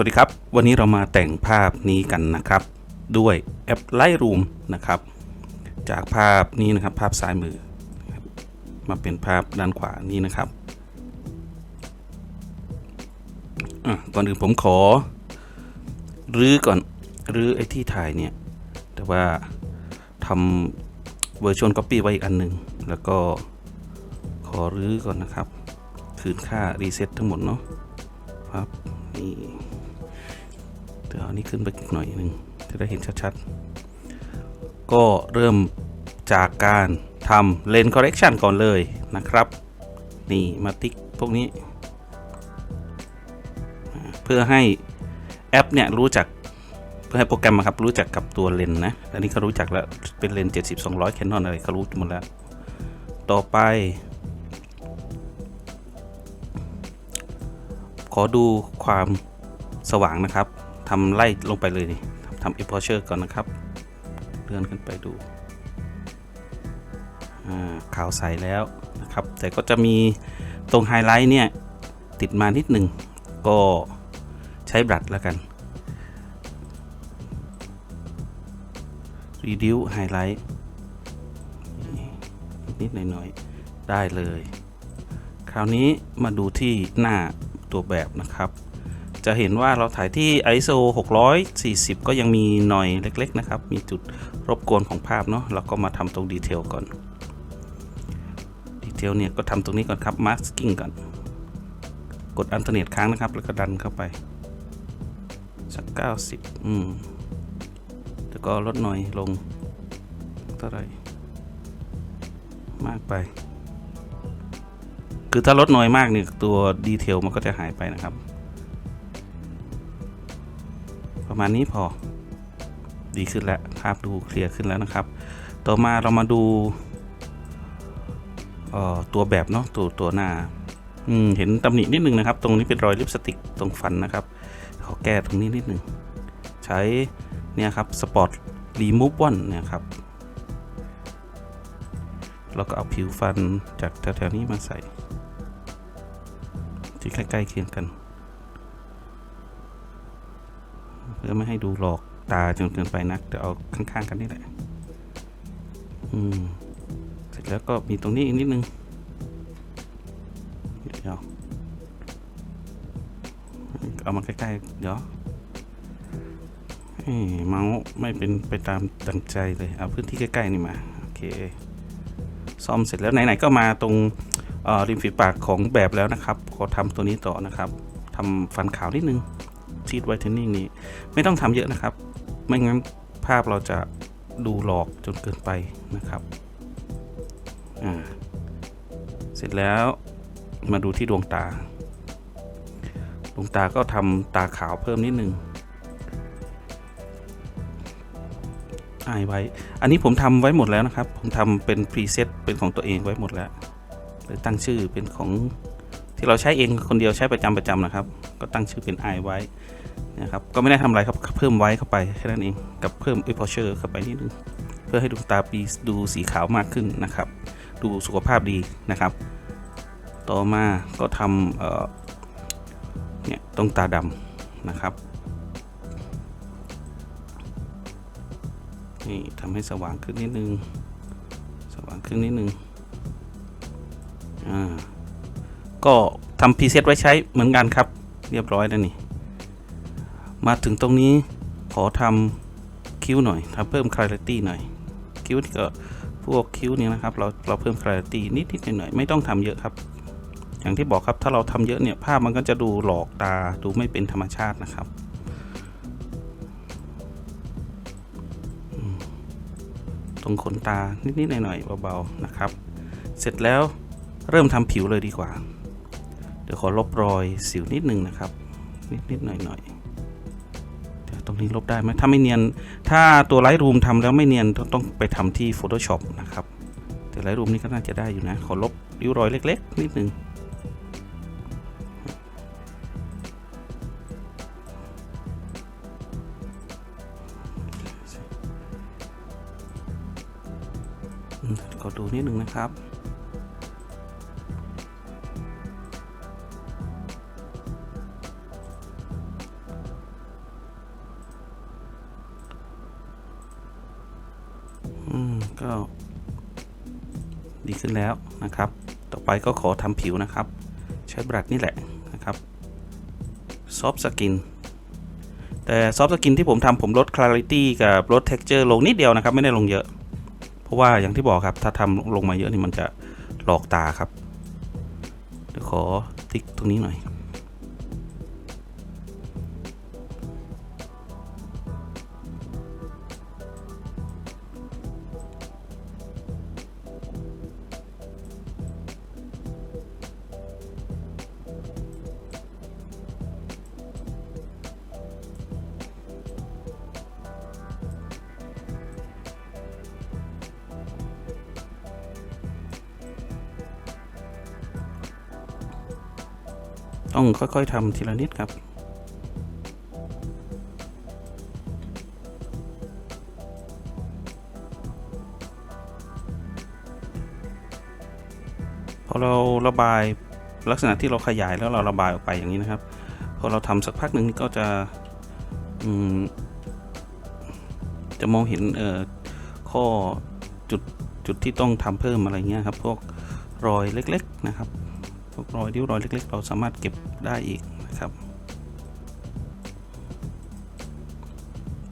วัสดีครับ วันนี้เรามาแต่งภาพนี้กันนะครับ ด้วยแอป Lightroom นะครับ จากภาพนี้นะครับภาพซ้ายมือ มาเป็นภาพด้านขวานี้นะครับอะก่อนอื่นผมขอรื้อก่อนรื้อไอ้ที่ถ่ายเนี่ย แต่ว่าทำเวอร์ชวลก๊อปปี้ไว้อีกอันหนึ่งแล้วก็ขอรื้อก่อนนะครับ คืนค่ารีเซ็ตทั้งหมดเนาะครับนี่ เดี๋ยวเอานี้ขึ้นไปอีกหน่อยหนึ่งจะได้เห็นชัดๆ ก็เริ่มจากการทำเลน correction ก่อนเลยนะครับ นี่มาติ๊กพวกนี้ เพื่อให้แอปเนี่ยรู้จักเพื่อให้โปรแกรมครับรู้จักกับตัวเลนนะ อันนี้เขารู้จักแล้ว เป็นเลนส์70 200 Canon อะไรเขารู้หมดแล้ว ต่อไป ขอดูความสว่างนะครับ ทำไล่ลงไปเลยนี่ทำ exposure ก่อนนะครับ เลื่อนขึ้นไปดูอ่าขาวใสแล้วนะครับ แต่ก็จะมีตรงไฮไลท์เนี่ย ติดมานิดหนึ่งก็ใช้บลัดแล้วกัน reduce highlight นิดหน่อยๆ ได้เลย คราวนี้มาดูที่หน้าตัวแบบนะครับ จะเห็นว่าเราถ่ายที่ ISO 640 ก็ยังมีหน่อยเล็กๆนะครับ มีจุดรบกวนของภาพเนาะเราก็มาทำตรงดีเทลก่อนดีเทลเนี่ยก็ทำตรงนี้ก่อนครับ masking ก่อน กดอันเทอร์เน็ตค้างนะครับ แล้วก็ดันเข้าไป สัก 90 อืมแล้วก็ลดหน่อยลงเท่าไหร่มากไป คือถ้าลดน้อยมากเนี่ยตัวดีเทลมันก็จะหายไปนะครับ ประมาณนี้พอ ดีขึ้นแล้วภาพดูเคลียร์ขึ้นแล้วนะครับ ต่อมาเรามาดูตัวแบบเนาะตัวตัวหน้าเห็นตำหนินิดนึงนะครับ ตรงนี้เป็นรอยลิปสติกตรงฟันนะครับ ขอแก้ตรงนี้นิดนึงใช้เนี่ยครับสปอร์ตรีมูฟวันเนี่ยครับแล้วก็เอาผิวฟันจากแถวๆนี้มาใส่ที่ใกล้ๆเคียงกัน ไม่ให้ดูหลอกตาจนเกินไปนักเดี๋ยวเอาข้างๆกันนี่แหละ อืม เสร็จแล้วก็มีตรงนี้อีกนิดนึงเดี๋ยวเอามาใกล้ๆ เดี๋ยวเมาส์ไม่เป็นไปตามดังใจเลย เอาพื้นที่ใกล้ๆนี่มา โอเค ซ่อมเสร็จแล้วไหนๆก็มาตรงริมฝีปากของแบบแล้วนะครับ ขอทำตัวนี้ต่อนะครับทำฟันขาวนิดนึง ชีดไวท์เทนนิ่งนี่ไม่ต้องทำเยอะนะครับ ไม่งั้นภาพเราจะดูหลอกจนเกินไปนะครับเสร็จแล้วมาดูที่ดวงตา ดวงตาก็ทำตาขาวเพิ่มนิดนึงอายไว้ อันนี้ผมทำไว้หมดแล้วนะครับ ผมทำเป็นพรีเซตเป็นของตัวเองไว้หมดแล้วเลยตั้งชื่อเป็นของ ที่เราใช้เองคนเดียวใช้ประจำประจำนะครับ ก็ตั้งชื่อเป็น i ไว้นะครับก็ไม่ได้ทำอะไรครับเพิ่มไว้เข้าไปแค่นั้นเองกับเพิ่ม exposure เข้าไปนิดนึงเพื่อให้ดวงตาปีดูสีขาวมากขึ้นนะครับ ดูสุขภาพดีนะครับ ต่อมาก็ทำเเนี่ยตรงตาดำนะครับนี่ทำให้สว่างขึ้นนิดนึง สว่างขึ้นนิดนึงอ่า ก็ทำพรีเซตไว้ใช้เหมือนกันครับ เรียบร้อยแล้วนี่ มาถึงตรงนี้ขอทำคิ้วหน่อยทำเพิ่ม clarity หน่อย คิ้วนี่ก็พวกคิ้วเนี่ยนะครับ เราเราเพิ่ม clarity นิดนิดหน่อยหน่อยๆไม่ต้องทำเยอะครับ อย่างที่บอกครับถ้าเราทำเยอะเนี่ยภาพมันก็จะดูหลอกตาดูไม่เป็นธรรมชาตินะครับตรงขนตานิดๆหน่อยๆเบาๆนะครับ เสร็จแล้วเริ่มทำผิวเลยดีกว่า ดี๋ยวขอลบรอยสิวนิดนึงนะครับ นิดๆหน่อยๆเดี๋ยวตรงนี้ลบได้ไหมถ้าไม่เนียน ถ้าตัว Lightroom ทำแล้วไม่เนียนต้องไปทำที่ Photoshop นะครับ แต่ Lightroom นี่ก็น่าจะได้อยู่นะ ขอลบริ้วรอยเล็ก ๆ นิดนึงอืมขอดูนิดนึงนะครับ ก็ดีขึ้นแล้วนะครับ ต่อไปก็ขอทำผิวนะครับ ใช้บรัดนี่แหละนะครับซอฟต์สกินแต่ซอฟต์สกินที่ผมทำผมลด clarity กับลด texture ลงนิดเดียวนะครับ ไม่ได้ลงเยอะ เพราะว่าอย่างที่บอกครับ ถ้าทำลงมาเยอะนี่มันจะหลอกตาครับเดี๋ยวขอติ๊กตรงนี้หน่อย ต้องค่อยๆทำทีละนิดครับพอเราระบายลักษณะที่เราขยายแล้วเราระบายออกไปอย่างนี้นะครับ พอเราทำสักพักหนึ่งก็จะจะมองเห็นข้อจุดจุดที่ต้องทำเพิ่มอะไรเงี้ยครับ พวกรอยเล็ก ๆนะครับ วกรอยริ้วรอยเล็ก ๆ เราสามารถเก็บได้อีกนะครับ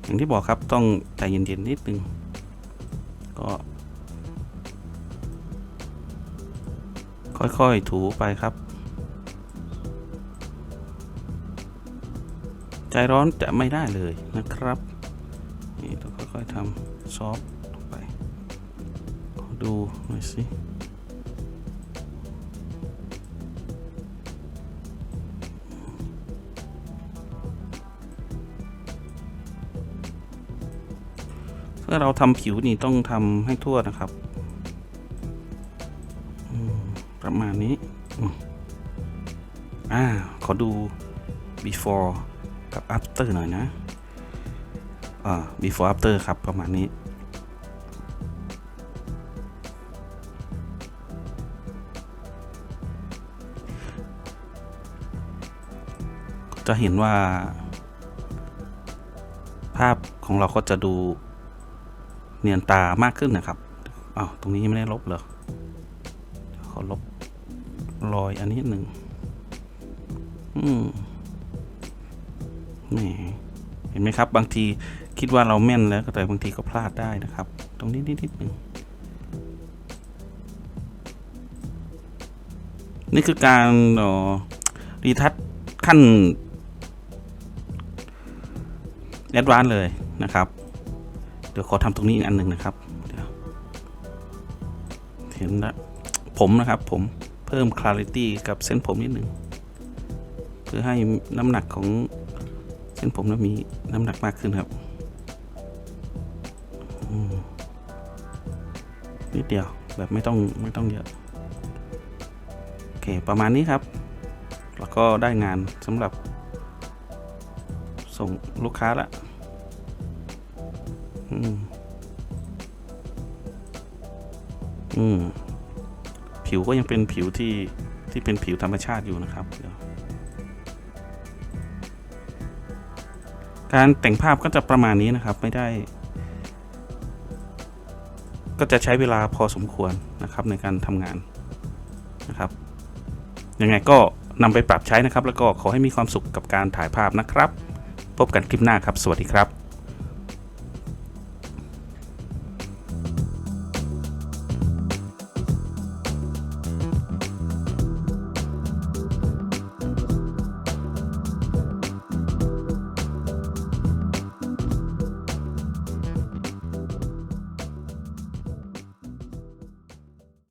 อย่างที่บอกครับต้องใจเย็นๆนิดนึงก็ค่อยๆ ถูไปครับ ใจร้อนจะไม่ได้เลยนะครับ นี่ต้องค่อยๆทำซอฟต์ไป ดูหน่อยสิ ถ้าเราทำผิวนี่ต้องทำให้ทั่วนะครับ ประมาณนี้อืมอ่าขอดู before กับ after หน่อยนะอ่า before after ครับประมาณนี้จะเห็นว่า ภาพของเราก็จะดู เนียนตามากขึ้นนะครับอ้าวตรงนี้ยังไม่ได้ลบเหรอขอลบรอยอันนี้หนึ่งอืมแหมเห็นไหมครับ บางทีคิดว่าเราแม่นแล้วแต่บางทีก็พลาดได้นะครับ ตรงนี้นิดนิดหนึ่งนี่คือการเอ่อรีทัชขั้นแอดวานเลยนะครับ ดี๋ยวขอทำตรงนี้อีกอันหนึ่งนะครับเดี๋ยวเห็นละผมนะครับผมเพิ่ม clarity กับเส้นผมนิดหนึ่งเพื่อให้น้ำหนักของเส้นผมนั้นมีน้ำหนักมากขึ้นครับนิดเดียวแบบไม่ต้องไม่ต้องเยอะโอเคประมาณนี้ครับ แล้วก็ได้งานสำหรับส่งลูกค้าละ อืม อืม ผิวก็ยังเป็นผิวที่ที่เป็นผิวธรรมชาติอยู่นะครับ การแต่งภาพก็จะประมาณนี้นะครับ ไม่ได้ ก็จะใช้เวลาพอสมควรนะครับ ในการทำงานนะครับ ยังไงก็นำไปปรับใช้นะครับ แล้วก็ขอให้มีความสุขกับการถ่ายภาพนะครับ พบกันคลิปหน้าครับ สวัสดีครับ